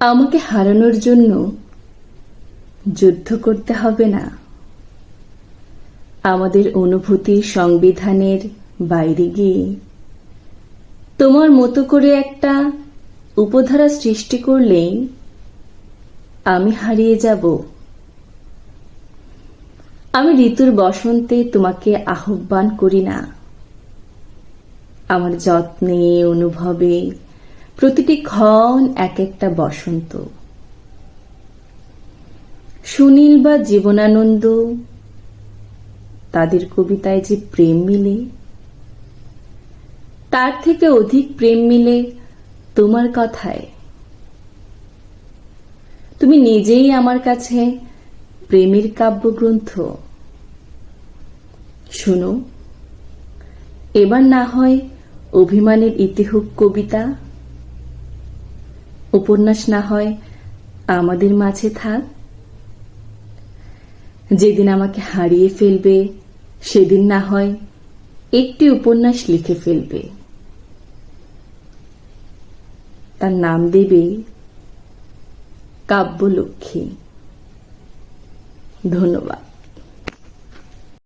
আমাকে হারানোর জন্য যুদ্ধ করতে হবে না। আমাদের অনুভূতির সংবিধানের বাইরে গিয়ে তোমার মতো করে একটা উপধারা সৃষ্টি করলেই আমি হারিয়ে যাব। আমি ঋতুর বসন্তে তোমাকে আহ্বান করি না। আমার যত্নে, অনুভবে প্রতিটি ক্ষণ এক একটা বসন্ত। সুনীল বা জীবনানন্দ, তাদের কবিতায় যে প্রেম মিলে, তার থেকে অধিক প্রেম মিলে তোমার কথায়। তুমি নিজেই আমার কাছে প্রেমের কাব্যগ্রন্থ। শুনো, এবার না হয় অভিমানের ইতিহুক কবিতা উপন্যাস না হয়, আমাদের মাঝে থাক। যেদিন আমাকে হারিয়ে ফেলবে, সেদিন না হয় একটি উপন্যাস লিখে ফেলবে। তার নাম দেবে কাব্যলক্ষ্মী। ধন্যবাদ।